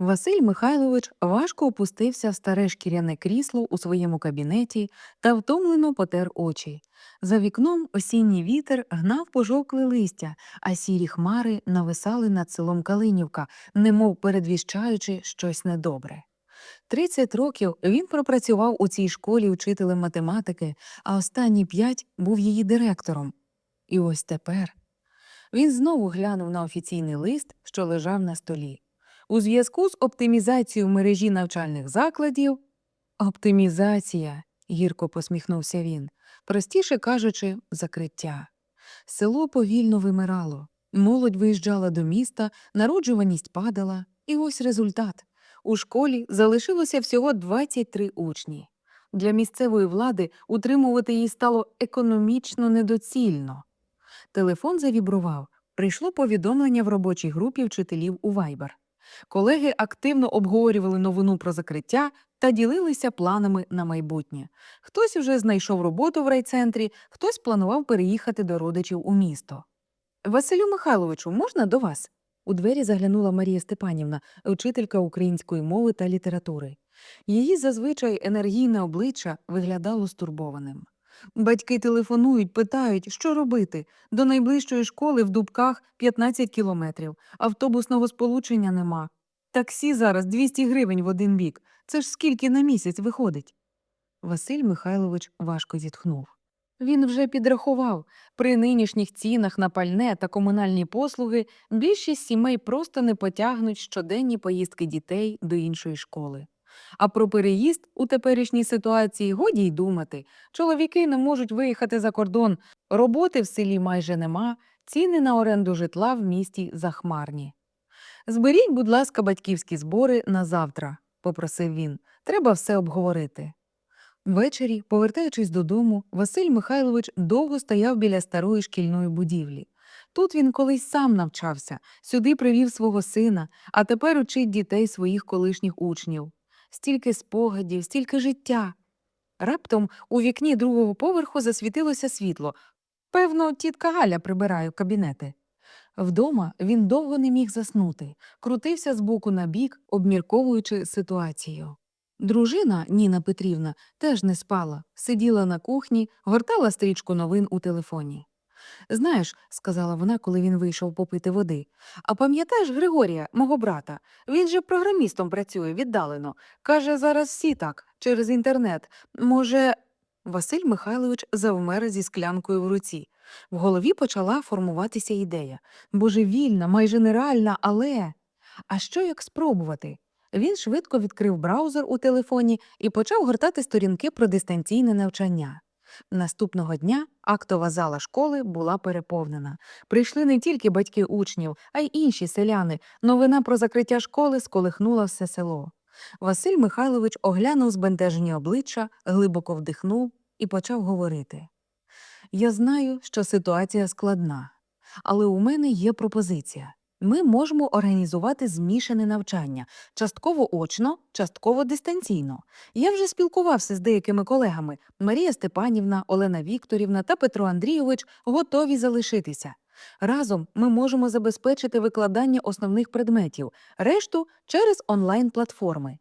Василь Михайлович важко опустився в старе шкіряне крісло у своєму кабінеті та втомлено потер очі. За вікном осінній вітер гнав пожовкле листя, а сірі хмари нависали над селом Калинівка, немов передвіщаючи щось недобре. Тридцять років він пропрацював у цій школі учителем математики, а останні п'ять був її директором. І ось тепер він знову глянув на офіційний лист, що лежав на столі. У зв'язку з оптимізацією мережі навчальних закладів. Оптимізація, гірко посміхнувся він, простіше кажучи, закриття. Село повільно вимирало, молодь виїжджала до міста, народжуваність падала, і ось результат. У школі залишилося всього 23 учні. Для місцевої влади утримувати її стало економічно недоцільно. Телефон завібрував. Прийшло повідомлення в робочій групі вчителів у Viber. Колеги активно обговорювали новину про закриття та ділилися планами на майбутнє. Хтось вже знайшов роботу в райцентрі, хтось планував переїхати до родичів у місто. Василю Михайловичу, можна до вас? У двері заглянула Марія Степанівна, вчителька української мови та літератури. Її зазвичай енергійне обличчя виглядало стурбованим. Батьки телефонують, питають, що робити. До найближчої школи в Дубках 15 кілометрів, автобусного сполучення нема. Таксі зараз 200 гривень в один бік. Це ж скільки на місяць виходить? Василь Михайлович важко зітхнув. Він вже підрахував, при нинішніх цінах на пальне та комунальні послуги більшість сімей просто не потягнуть щоденні поїздки дітей до іншої школи. А про переїзд у теперішній ситуації годі й думати. Чоловіки не можуть виїхати за кордон, роботи в селі майже нема, ціни на оренду житла в місті захмарні. Зберіть, будь ласка, батьківські збори на завтра, попросив він. Треба все обговорити. Ввечері, повертаючись додому, Василь Михайлович довго стояв біля старої шкільної будівлі. Тут він колись сам навчався, сюди привів свого сина, а тепер учить дітей своїх колишніх учнів. Стільки спогадів, стільки життя. Раптом у вікні другого поверху засвітилося світло. Певно, тітка Галя прибирає кабінети. Вдома він довго не міг заснути, крутився з боку на бік, обмірковуючи ситуацію. Дружина Ніна Петрівна теж не спала, сиділа на кухні, гортала стрічку новин у телефоні. Знаєш, сказала вона, коли він вийшов попити води. А пам'ятаєш Григорія, мого брата? Він же програмістом працює віддалено. Каже, зараз всі так, через інтернет. Може. Василь Михайлович завмер зі склянкою в руці. В голові почала формуватися ідея. Божевільна, майже нереальна, але. А що як спробувати? Він швидко відкрив браузер у телефоні і почав гортати сторінки про дистанційне навчання. Наступного дня актова зала школи була переповнена. Прийшли не тільки батьки учнів, а й інші селяни. Новина про закриття школи сколихнула все село. Василь Михайлович оглянув збентежені обличчя, глибоко вдихнув і почав говорити. Я знаю, що ситуація складна, але у мене є пропозиція. Ми можемо організувати змішане навчання частково очно, частково дистанційно. Я вже спілкувався з деякими колегами. Марія Степанівна, Олена Вікторівна та Петро Андрійович готові залишитися. Разом ми можемо забезпечити викладання основних предметів, решту через онлайн-платформи.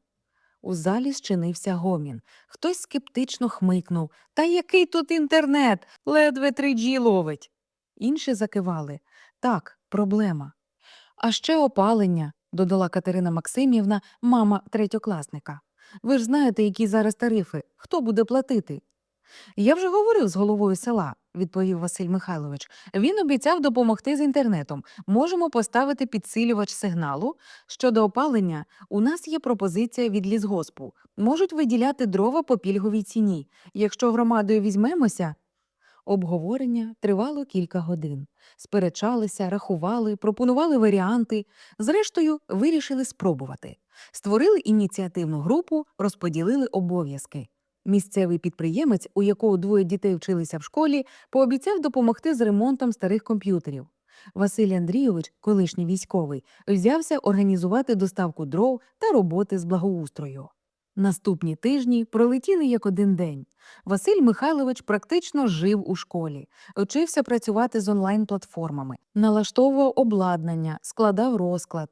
У залі зчинився гомін. Хтось скептично хмикнув. Та який тут інтернет? Ледве 3G ловить. Інші закивали. Так, проблема. А ще опалення, додала Катерина Максимівна, мама третьокласника. Ви ж знаєте, які зараз тарифи. Хто буде платити? Я вже говорив з головою села, відповів Василь Михайлович. Він обіцяв допомогти з інтернетом. Можемо поставити підсилювач сигналу. Щодо опалення, у нас є пропозиція від лісгоспу. Можуть виділяти дрова по пільговій ціні. Якщо громадою візьмемося. Обговорення тривало кілька годин. Сперечалися, рахували, пропонували варіанти. Зрештою, вирішили спробувати. Створили ініціативну групу, розподілили обов'язки. Місцевий підприємець, у якого двоє дітей вчилися в школі, пообіцяв допомогти з ремонтом старих комп'ютерів. Василь Андрійович, колишній військовий, взявся організувати доставку дров та роботи з благоустрою. Наступні тижні пролетіли як один день. Василь Михайлович практично жив у школі, вчився працювати з онлайн-платформами, налаштовував обладнання, складав розклад.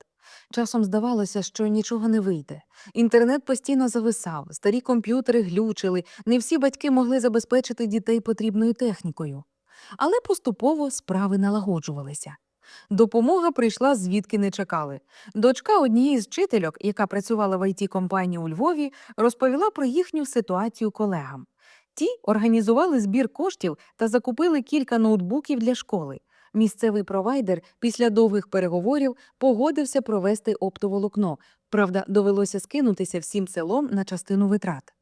Часом здавалося, що нічого не вийде. Інтернет постійно зависав, старі комп'ютери глючили, не всі батьки могли забезпечити дітей потрібною технікою. Але поступово справи налагоджувалися. Допомога прийшла звідки не чекали. Дочка однієї з вчительок, яка працювала в it компанії у Львові, розповіла про їхню ситуацію колегам. Ті організували збір коштів та закупили кілька ноутбуків для школи. Місцевий провайдер після довгих переговорів погодився провести оптоволокно. Правда, довелося скинутися всім селом на частину витрат.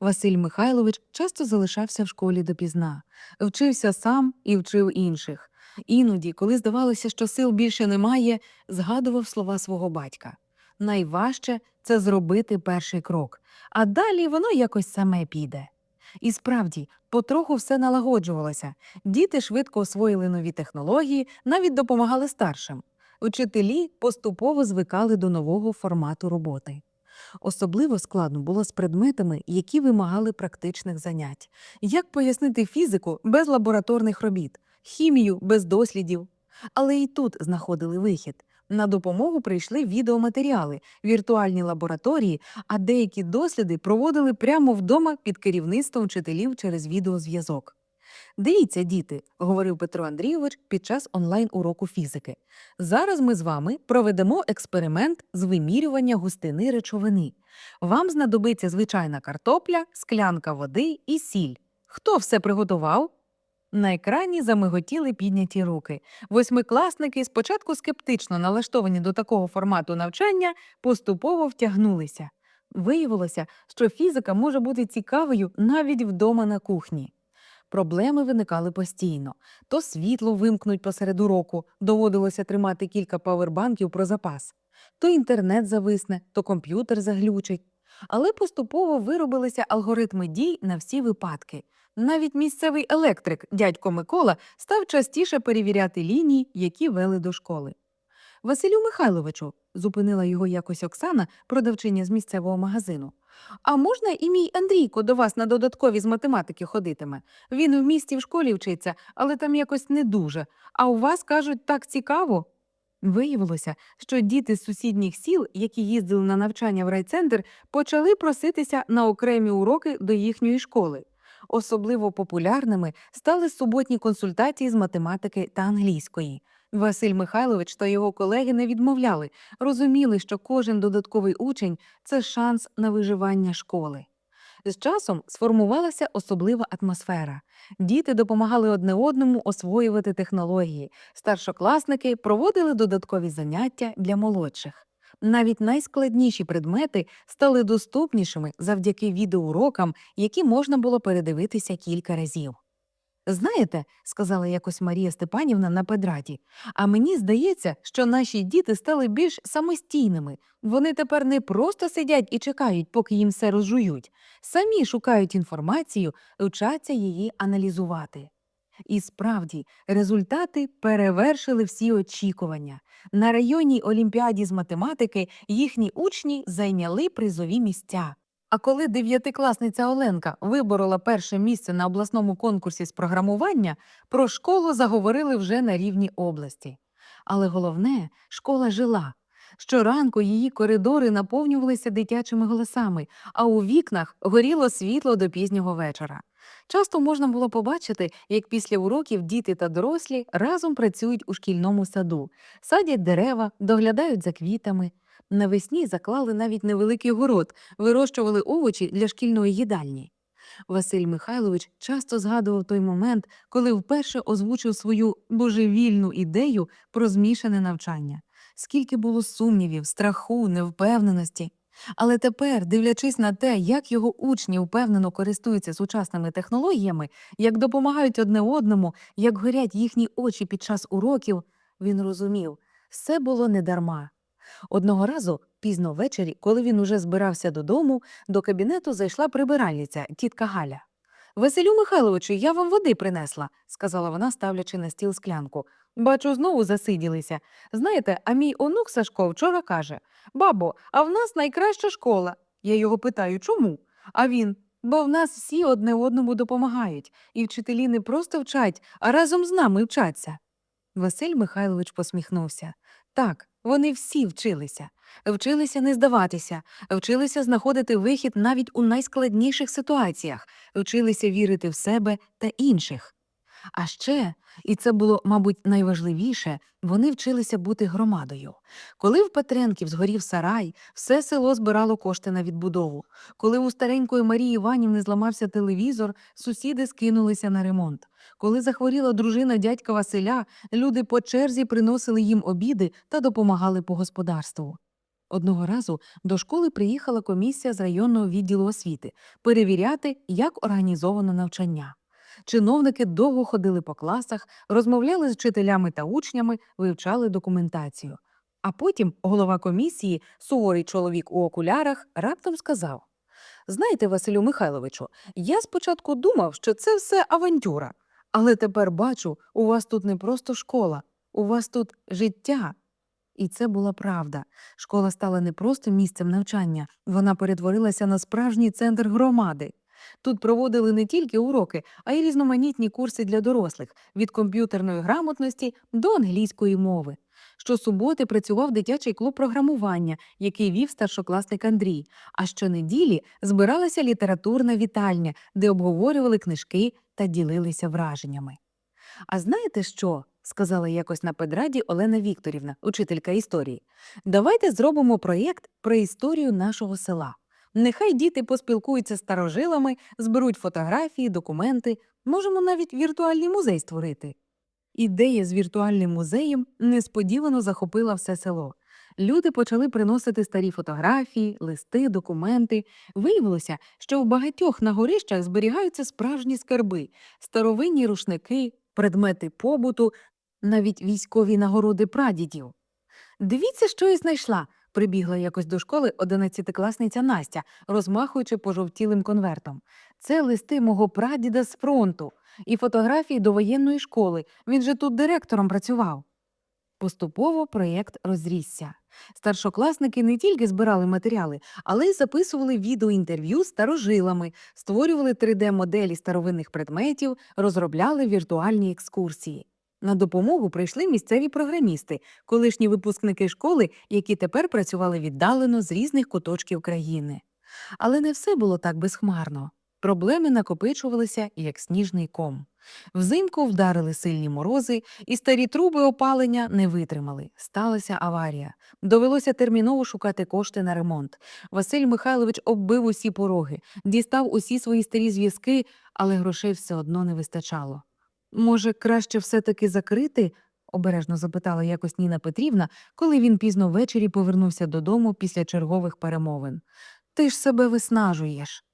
Василь Михайлович часто залишався в школі допізна, вчився сам і вчив інших. Іноді, коли здавалося, що сил більше немає, згадував слова свого батька. Найважче це зробити перший крок, а далі воно якось саме піде. І справді, потроху все налагоджувалося. Діти швидко освоїли нові технології, навіть допомагали старшим. Учителі поступово звикали до нового формату роботи. Особливо складно було з предметами, які вимагали практичних занять. Як пояснити фізику без лабораторних робіт, хімію без дослідів? Але і тут знаходили вихід. На допомогу прийшли відеоматеріали, віртуальні лабораторії, а деякі досліди проводили прямо вдома під керівництвом вчителів через відеозв'язок. Дивіться, діти, говорив Петро Андрійович під час онлайн-уроку фізики. Зараз ми з вами проведемо експеримент з вимірювання густини речовини. Вам знадобиться звичайна картопля, склянка води і сіль. Хто все приготував? На екрані замиготіли підняті руки. Восьмикласники, спочатку скептично налаштовані до такого формату навчання, поступово втягнулися. Виявилося, що фізика може бути цікавою навіть вдома на кухні. Проблеми виникали постійно. То світло вимкнуть посеред уроку, доводилося тримати кілька павербанків про запас, то інтернет зависне, то комп'ютер заглючить. Але поступово виробилися алгоритми дій на всі випадки. Навіть місцевий електрик, дядько Микола, став частіше перевіряти лінії, які вели до школи. Василю Михайловичу, зупинила його якось Оксана, продавчиня з місцевого магазину. А можна і мій Андрійко до вас на додаткові з математики ходитиме? Він в місті в школі вчиться, але там якось не дуже. А у вас кажуть так цікаво. Виявилося, що діти з сусідніх сіл, які їздили на навчання в райцентр, почали проситися на окремі уроки до їхньої школи. Особливо популярними стали суботні консультації з математики та англійської. Василь Михайлович та його колеги не відмовляли, розуміли, що кожен додатковий учень це шанс на виживання школи. З часом сформувалася особлива атмосфера. Діти допомагали одне одному освоювати технології. Старшокласники проводили додаткові заняття для молодших. Навіть найскладніші предмети стали доступнішими завдяки відеоурокам, які можна було передивитися кілька разів. Знаєте, сказала якось Марія Степанівна на педраті, а мені здається, що наші діти стали більш самостійними. Вони тепер не просто сидять і чекають, поки їм все розжують, самі шукають інформацію, вчаться її аналізувати. І справді, результати перевершили всі очікування. На районній олімпіаді з математики їхні учні зайняли призові місця. А коли дев'ятикласниця Оленка виборола перше місце на обласному конкурсі з програмування, про школу заговорили вже на рівні області. Але головне, школа жила. Щоранку її коридори наповнювалися дитячими голосами, а у вікнах горіло світло до пізнього вечора. Часто можна було побачити, як після уроків діти та дорослі разом працюють у шкільному саду, садять дерева, доглядають за квітами. Навесні заклали навіть невеликий город, вирощували овочі для шкільної їдальні. Василь Михайлович часто згадував той момент, коли вперше озвучив свою божевільну ідею про змішане навчання. Скільки було сумнівів, страху, невпевненості. Але тепер, дивлячись на те, як його учні впевнено користуються сучасними технологіями, як допомагають одне одному, як горять їхні очі під час уроків, він розумів, все було недарма. Одного разу, пізно ввечері, коли він уже збирався додому, до кабінету зайшла прибиральниця, тітка Галя. Василю Михайловичу, я вам води принесла, сказала вона, ставлячи на стіл склянку. Бачу, знову засиділися. Знаєте, а мій онук Сашко вчора каже Бабо, а в нас найкраща школа. Я його питаю, чому? А він бо в нас всі одне одному допомагають, і вчителі не просто вчать, а разом з нами вчаться. Василь Михайлович посміхнувся. Так, Вони всі вчилися, вчилися не здаватися, вчилися знаходити вихід навіть у найскладніших ситуаціях, вчилися вірити в себе та інших. А ще, і це було, мабуть, найважливіше, вони вчилися бути громадою. Коли в Петренків згорів сарай, все село збирало кошти на відбудову. Коли у старенької Марії Іванівни зламався телевізор, сусіди скинулися на ремонт. Коли захворіла дружина дядька Василя, люди по черзі приносили їм обіди та допомагали по господарству. Одного разу до школи приїхала комісія з районного відділу освіти перевіряти, як організовано навчання. Чиновники довго ходили по класах, розмовляли з вчителями та учнями, вивчали документацію. А потім голова комісії, суворий чоловік у окулярах, раптом сказав: Знаєте, Василю Михайловичу, я спочатку думав, що це все авантюра, але тепер бачу, у вас тут не просто школа, у вас тут життя. І це була правда. Школа стала не просто місцем навчання, вона перетворилася на справжній центр громади. Тут проводили не тільки уроки, а й різноманітні курси для дорослих від комп'ютерної грамотності до англійської мови. Щосуботи працював дитячий клуб програмування, який вів старшокласник Андрій. А щонеділі збиралася літературна вітальня, де обговорювали книжки та ділилися враженнями. А знаєте що? сказала якось на педраді Олена Вікторівна, учителька історії. Давайте зробимо проєкт про історію нашого села. Нехай діти поспілкуються з старожилами, зберуть фотографії, документи, можемо навіть віртуальний музей створити. Ідея з віртуальним музеєм несподівано захопила все село. Люди почали приносити старі фотографії, листи, документи. Виявилося, що в багатьох на горищах зберігаються справжні скарби, старовинні рушники, предмети побуту, навіть військові нагороди прадідів. Дивіться, що я знайшла. Прибігла якось до школи одинадцятикласниця Настя, розмахуючи пожовтілим конвертом. Це листи мого прадіда з фронту і фотографії до воєнної школи. Він же тут директором працював. Поступово проєкт розрісся. Старшокласники не тільки збирали матеріали, але й записували відеоінтерв'ю з старожилами, створювали 3D-моделі старовинних предметів, розробляли віртуальні екскурсії. На допомогу прийшли місцеві програмісти, колишні випускники школи, які тепер працювали віддалено з різних куточків країни. Але не все було так безхмарно. Проблеми накопичувалися, як сніжний ком. Взимку вдарили сильні морози, і старі труби опалення не витримали. Сталася аварія. Довелося терміново шукати кошти на ремонт. Василь Михайлович оббив усі пороги, дістав усі свої старі зв'язки, але грошей все одно не вистачало. Може, краще все-таки закрити? обережно запитала якось Ніна Петрівна, коли він пізно ввечері повернувся додому після чергових перемовин. Ти ж себе виснажуєш.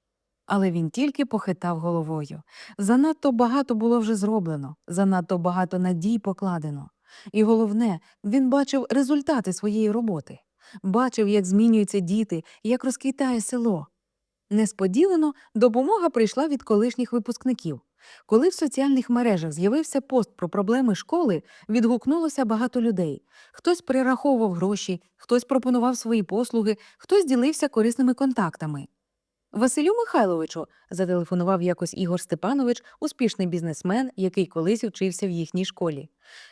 Але він тільки похитав головою. Занадто багато було вже зроблено, занадто багато надій покладено. І головне, він бачив результати своєї роботи, бачив, як змінюються діти, як розквітає село. Несподівано допомога прийшла від колишніх випускників. Коли в соціальних мережах з'явився пост про проблеми школи, відгукнулося багато людей. Хтось перераховував гроші, хтось пропонував свої послуги, хтось ділився корисними контактами. Василю Михайловичу, зателефонував якось Ігор Степанович, успішний бізнесмен, який колись вчився в їхній школі.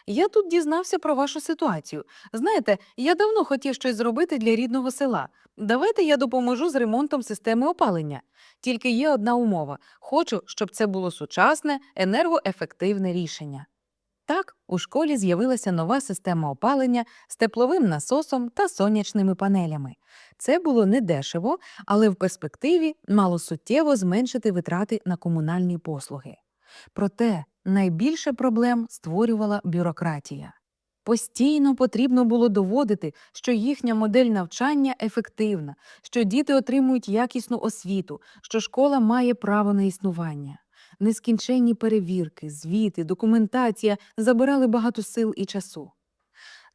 Я тут дізнався про вашу ситуацію. Знаєте, я давно хотів щось зробити для рідного села. Давайте я допоможу з ремонтом системи опалення. Тільки є одна умова: хочу, щоб це було сучасне, енергоефективне рішення. Так, у школі з'явилася нова система опалення з тепловим насосом та сонячними панелями. Це було недешево, але в перспективі мало суттєво зменшити витрати на комунальні послуги. Проте найбільше проблем створювала бюрократія. Постійно потрібно було доводити, що їхня модель навчання ефективна, що діти отримують якісну освіту, що школа має право на існування. Нескінченні перевірки, звіти, документація забирали багато сил і часу.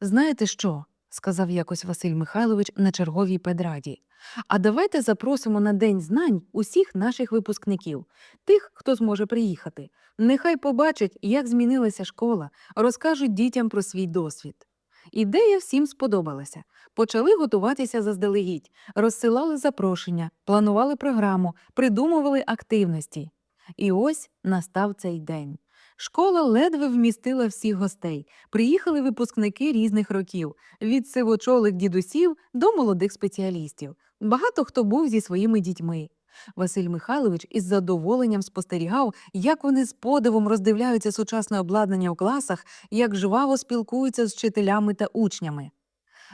Знаєте що? сказав якось Василь Михайлович на черговій педраді. А давайте запросимо на День знань усіх наших випускників, тих, хто зможе приїхати. Нехай побачать, як змінилася школа, розкажуть дітям про свій досвід. Ідея всім сподобалася. Почали готуватися заздалегідь, розсилали запрошення, планували програму, придумували активності. І ось настав цей день. Школа ледве вмістила всіх гостей. Приїхали випускники різних років від сивочолих дідусів до молодих спеціалістів. Багато хто був зі своїми дітьми. Василь Михайлович із задоволенням спостерігав, як вони з подивом роздивляються сучасне обладнання у класах, як жваво спілкуються з вчителями та учнями.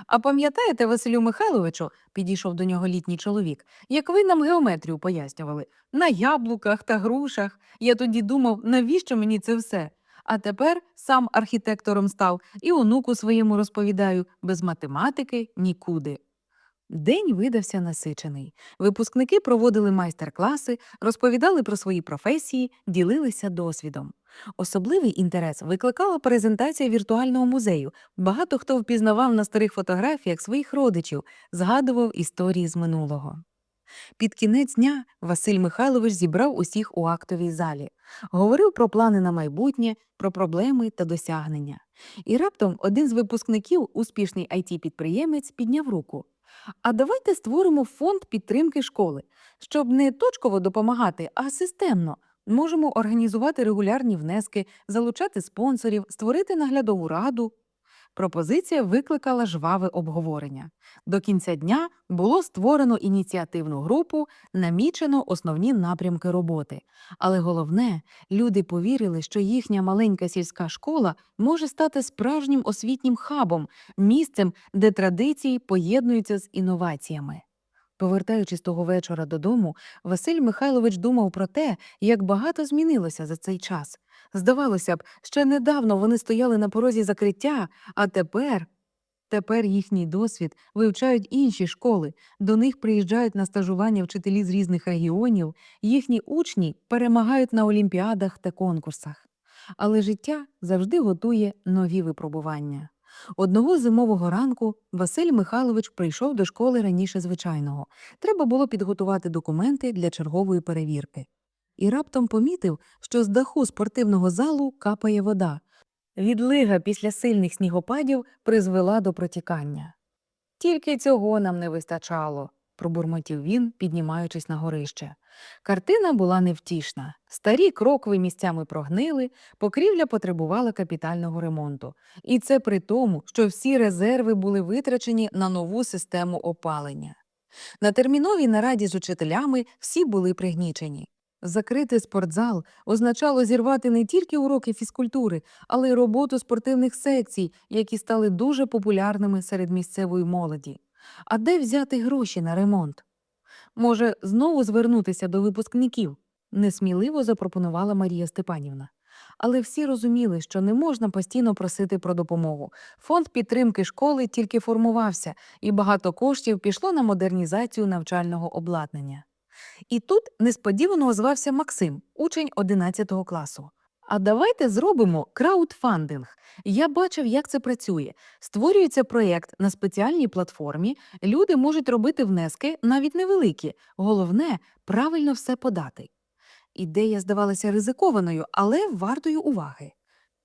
А пам'ятаєте, Василю Михайловичу, підійшов до нього літній чоловік, як ви нам геометрію пояснювали на яблуках та грушах. Я тоді думав, навіщо мені це все? А тепер сам архітектором став і онуку своєму розповідаю без математики нікуди. День видався насичений. Випускники проводили майстер-класи, розповідали про свої професії, ділилися досвідом. Особливий інтерес викликала презентація віртуального музею. Багато хто впізнавав на старих фотографіях своїх родичів, згадував історії з минулого. Під кінець дня Василь Михайлович зібрав усіх у актовій залі, говорив про плани на майбутнє, про проблеми та досягнення. І раптом один з випускників, успішний it підприємець підняв руку. А давайте створимо фонд підтримки школи, щоб не точково допомагати, а системно. Можемо організувати регулярні внески, залучати спонсорів, створити наглядову раду. Пропозиція викликала жваве обговорення. До кінця дня було створено ініціативну групу, намічено основні напрямки роботи. Але головне, люди повірили, що їхня маленька сільська школа може стати справжнім освітнім хабом, місцем, де традиції поєднуються з інноваціями. Повертаючись того вечора додому, Василь Михайлович думав про те, як багато змінилося за цей час. Здавалося б, ще недавно вони стояли на порозі закриття, а тепер. Тепер їхній досвід вивчають інші школи, до них приїжджають на стажування вчителі з різних регіонів, їхні учні перемагають на олімпіадах та конкурсах. Але життя завжди готує нові випробування. Одного зимового ранку Василь Михайлович прийшов до школи раніше звичайного. Треба було підготувати документи для чергової перевірки. І раптом помітив, що з даху спортивного залу капає вода. Відлига після сильних снігопадів призвела до протікання. Тільки цього нам не вистачало, пробурмотів він, піднімаючись на горище. Картина була невтішна. Старі крокви місцями прогнили, покрівля потребувала капітального ремонту. І це при тому, що всі резерви були витрачені на нову систему опалення. На терміновій нараді з учителями всі були пригнічені. Закрити спортзал означало зірвати не тільки уроки фізкультури, але й роботу спортивних секцій, які стали дуже популярними серед місцевої молоді. А де взяти гроші на ремонт? Може, знову звернутися до випускників? несміливо запропонувала Марія Степанівна. Але всі розуміли, що не можна постійно просити про допомогу. Фонд підтримки школи тільки формувався, і багато коштів пішло на модернізацію навчального обладнання. І тут несподівано озвався Максим, учень 11 класу. А давайте зробимо краудфандинг. Я бачив, як це працює. Створюється проєкт на спеціальній платформі, люди можуть робити внески, навіть невеликі. Головне правильно все подати. Ідея здавалася ризикованою, але вартою уваги.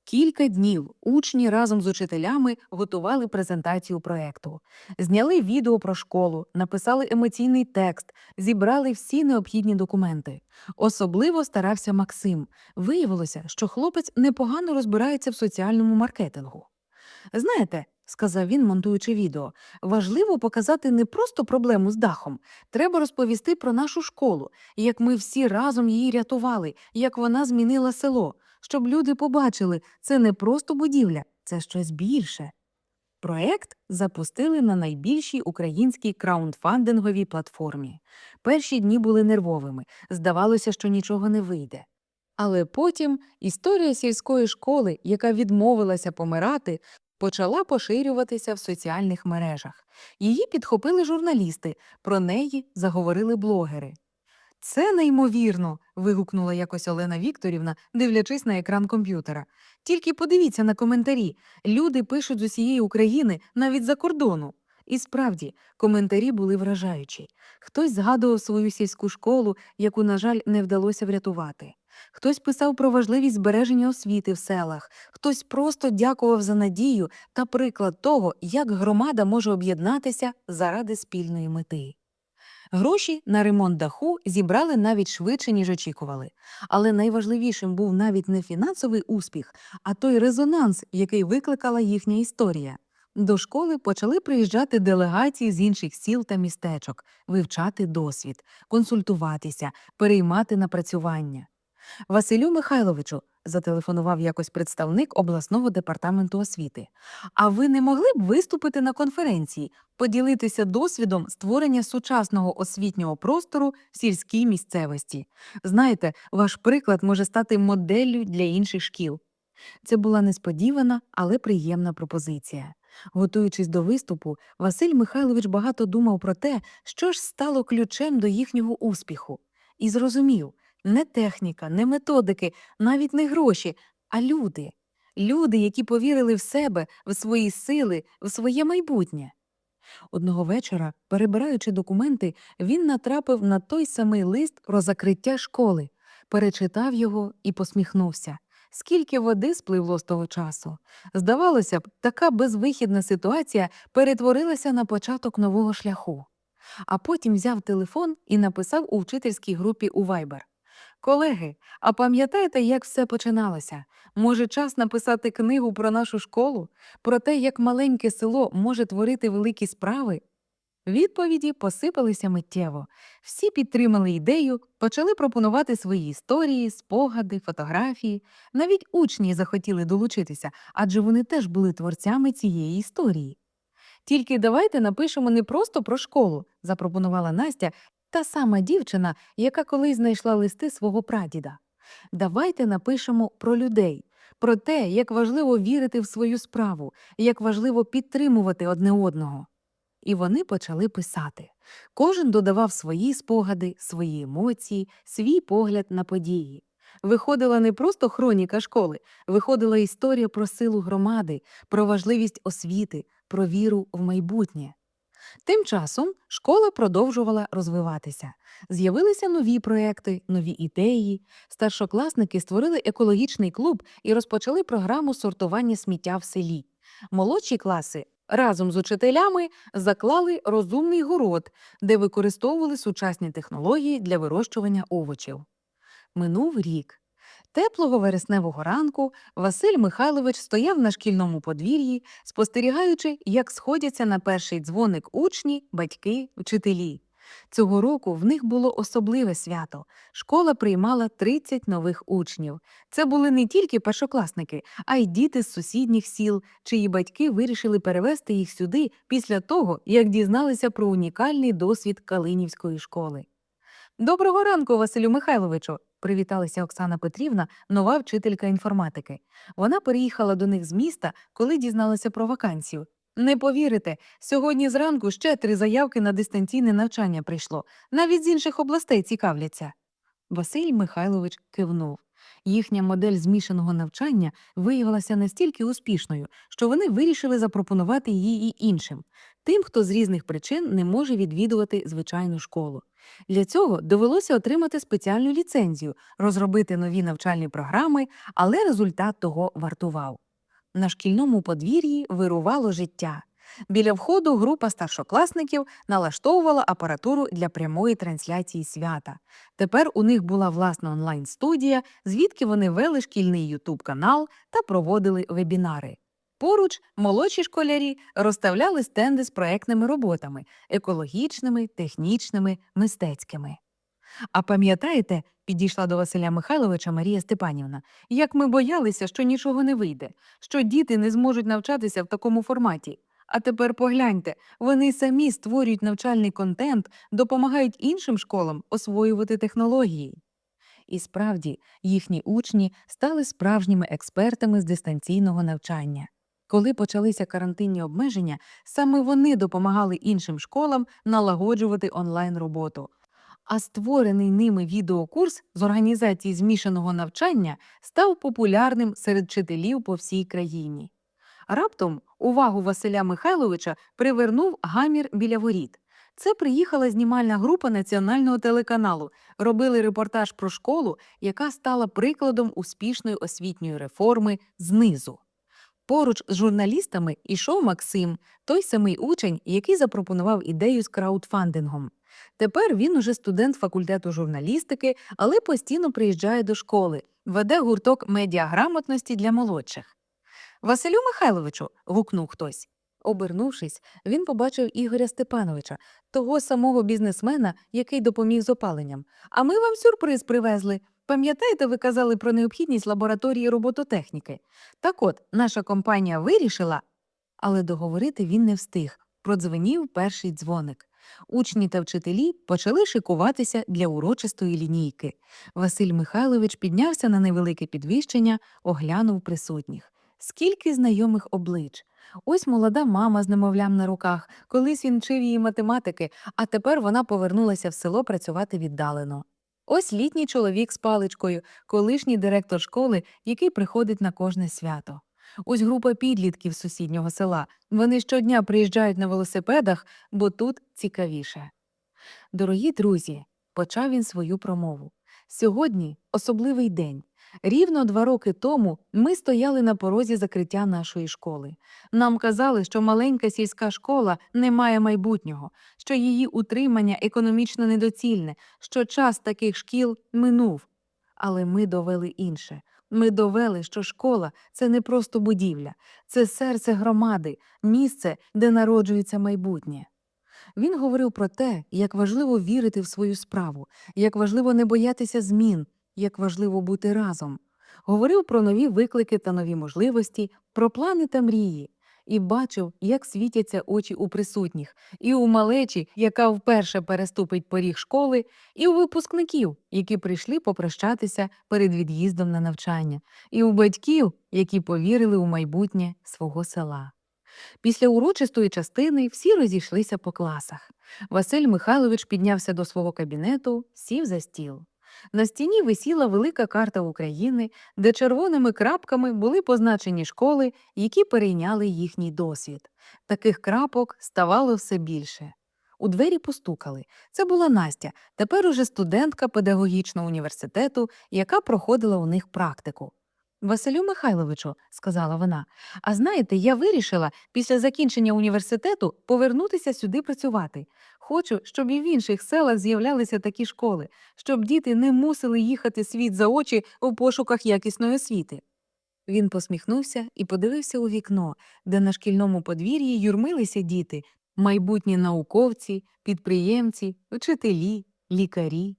Кілька днів учні разом з учителями готували презентацію проекту, зняли відео про школу, написали емоційний текст, зібрали всі необхідні документи. Особливо старався Максим. Виявилося, що хлопець непогано розбирається в соціальному маркетингу. Знаєте, сказав він, монтуючи відео, важливо показати не просто проблему з дахом. Треба розповісти про нашу школу, як ми всі разом її рятували, як вона змінила село, щоб люди побачили, це не просто будівля, це щось більше. Проект запустили на найбільшій українській краундфандинговій платформі. Перші дні були нервовими, здавалося, що нічого не вийде. Але потім історія сільської школи, яка відмовилася помирати, почала поширюватися в соціальних мережах. Її підхопили журналісти, про неї заговорили блогери. Це неймовірно. вигукнула якось Олена Вікторівна, дивлячись на екран комп'ютера. Тільки подивіться на коментарі. Люди пишуть з усієї України, навіть за кордону. І справді, коментарі були вражаючі. Хтось згадував свою сільську школу, яку, на жаль, не вдалося врятувати. Хтось писав про важливість збереження освіти в селах, хтось просто дякував за надію та приклад того, як громада може об'єднатися заради спільної мети. Гроші на ремонт даху зібрали навіть швидше, ніж очікували. Але найважливішим був навіть не фінансовий успіх, а той резонанс, який викликала їхня історія. До школи почали приїжджати делегації з інших сіл та містечок, вивчати досвід, консультуватися, переймати напрацювання. Василю Михайловичу, зателефонував якось представник обласного департаменту освіти. А ви не могли б виступити на конференції, поділитися досвідом створення сучасного освітнього простору в сільській місцевості? Знаєте, ваш приклад може стати моделлю для інших шкіл. Це була несподівана, але приємна пропозиція. Готуючись до виступу, Василь Михайлович багато думав про те, що ж стало ключем до їхнього успіху, і зрозумів не техніка, не методики, навіть не гроші, а люди. Люди, які повірили в себе, в свої сили, в своє майбутнє. Одного вечора, перебираючи документи, він натрапив на той самий лист про закриття школи, перечитав його і посміхнувся. Скільки води спливло з того часу. Здавалося б, така безвихідна ситуація перетворилася на початок нового шляху. А потім взяв телефон і написав у вчительській групі у Viber. Колеги, а пам'ятаєте, як все починалося? Може, час написати книгу про нашу школу, про те, як маленьке село може творити великі справи? Відповіді посипалися миттєво. Всі підтримали ідею, почали пропонувати свої історії, спогади, фотографії. Навіть учні захотіли долучитися, адже вони теж були творцями цієї історії. Тільки давайте напишемо не просто про школу, запропонувала Настя, та сама дівчина, яка колись знайшла листи свого прадіда. Давайте напишемо про людей, про те, як важливо вірити в свою справу, як важливо підтримувати одне одного. І вони почали писати. Кожен додавав свої спогади, свої емоції, свій погляд на події. Виходила не просто хроніка школи, виходила історія про силу громади, про важливість освіти, про віру в майбутнє. Тим часом школа продовжувала розвиватися. З'явилися нові проекти, нові ідеї. Старшокласники створили екологічний клуб і розпочали програму сортування сміття в селі. Молодші класи разом з учителями заклали розумний город, де використовували сучасні технології для вирощування овочів. Минув рік. Теплого вересневого ранку Василь Михайлович стояв на шкільному подвір'ї, спостерігаючи, як сходяться на перший дзвоник учні, батьки, вчителі. Цього року в них було особливе свято. Школа приймала 30 нових учнів. Це були не тільки першокласники, а й діти з сусідніх сіл, чиї батьки вирішили перевезти їх сюди після того, як дізналися про унікальний досвід Калинівської школи. Доброго ранку, Василю Михайловичу, привіталася Оксана Петрівна, нова вчителька інформатики. Вона переїхала до них з міста, коли дізналася про вакансію. Не повірите, сьогодні зранку ще три заявки на дистанційне навчання прийшло, навіть з інших областей цікавляться. Василь Михайлович кивнув. Їхня модель змішаного навчання виявилася настільки успішною, що вони вирішили запропонувати її і іншим, тим, хто з різних причин не може відвідувати звичайну школу. Для цього довелося отримати спеціальну ліцензію, розробити нові навчальні програми, але результат того вартував. На шкільному подвір'ї вирувало життя. Біля входу група старшокласників налаштовувала апаратуру для прямої трансляції свята. Тепер у них була власна онлайн-студія, звідки вони вели шкільний ютуб канал та проводили вебінари. Поруч молодші школярі розставляли стенди з проектними роботами екологічними, технічними, мистецькими. А пам'ятаєте, підійшла до Василя Михайловича Марія Степанівна, як ми боялися, що нічого не вийде, що діти не зможуть навчатися в такому форматі. А тепер погляньте, вони самі створюють навчальний контент, допомагають іншим школам освоювати технології. І справді, їхні учні стали справжніми експертами з дистанційного навчання. Коли почалися карантинні обмеження, саме вони допомагали іншим школам налагоджувати онлайн роботу. А створений ними відеокурс з організації змішаного навчання став популярним серед вчителів по всій країні. Раптом увагу Василя Михайловича привернув гамір біля воріт. Це приїхала знімальна група національного телеканалу, робили репортаж про школу, яка стала прикладом успішної освітньої реформи знизу. Поруч з журналістами ішов Максим, той самий учень, який запропонував ідею з краудфандингом. Тепер він уже студент факультету журналістики, але постійно приїжджає до школи, веде гурток медіаграмотності для молодших. Василю Михайловичу. гукнув хтось. Обернувшись, він побачив Ігоря Степановича, того самого бізнесмена, який допоміг з опаленням. А ми вам сюрприз привезли. Пам'ятаєте, ви казали про необхідність лабораторії робототехніки? Так от, наша компанія вирішила. Але договорити він не встиг. Продзвенів перший дзвоник. Учні та вчителі почали шикуватися для урочистої лінійки. Василь Михайлович піднявся на невелике підвищення, оглянув присутніх. Скільки знайомих облич. Ось молода мама з немовлям на руках. Колись він вчив її математики, а тепер вона повернулася в село працювати віддалено. Ось літній чоловік з паличкою, колишній директор школи, який приходить на кожне свято. Ось група підлітків сусіднього села. Вони щодня приїжджають на велосипедах, бо тут цікавіше. Дорогі друзі, почав він свою промову. Сьогодні особливий день. Рівно два роки тому ми стояли на порозі закриття нашої школи. Нам казали, що маленька сільська школа не має майбутнього, що її утримання економічно недоцільне, що час таких шкіл минув. Але ми довели інше. Ми довели, що школа це не просто будівля, це серце громади, місце, де народжується майбутнє. Він говорив про те, як важливо вірити в свою справу, як важливо не боятися змін, як важливо бути разом. Говорив про нові виклики та нові можливості, про плани та мрії, і бачив, як світяться очі у присутніх, і у малечі, яка вперше переступить поріг школи, і у випускників, які прийшли попрощатися перед від'їздом на навчання, і у батьків, які повірили у майбутнє свого села. Після урочистої частини всі розійшлися по класах. Василь Михайлович піднявся до свого кабінету, сів за стіл. На стіні висіла велика карта України, де червоними крапками були позначені школи, які перейняли їхній досвід. Таких крапок ставало все більше. У двері постукали. Це була Настя, тепер уже студентка педагогічного університету, яка проходила у них практику. Василю Михайловичу, сказала вона, а знаєте, я вирішила після закінчення університету повернутися сюди працювати. Хочу, щоб і в інших селах з'являлися такі школи, щоб діти не мусили їхати світ за очі у пошуках якісної освіти. Він посміхнувся і подивився у вікно, де на шкільному подвір'ї юрмилися діти, майбутні науковці, підприємці, вчителі, лікарі.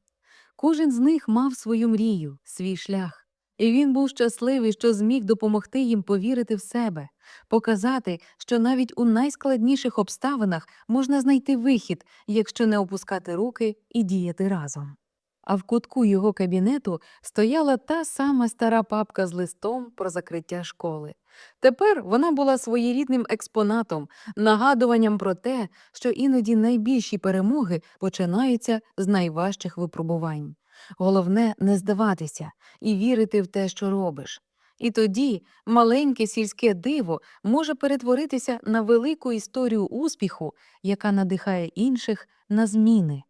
Кожен з них мав свою мрію, свій шлях. І він був щасливий, що зміг допомогти їм повірити в себе, показати, що навіть у найскладніших обставинах можна знайти вихід, якщо не опускати руки і діяти разом. А в кутку його кабінету стояла та сама стара папка з листом про закриття школи. Тепер вона була своєрідним експонатом, нагадуванням про те, що іноді найбільші перемоги починаються з найважчих випробувань. Головне не здаватися і вірити в те, що робиш. І тоді маленьке сільське диво може перетворитися на велику історію успіху, яка надихає інших на зміни.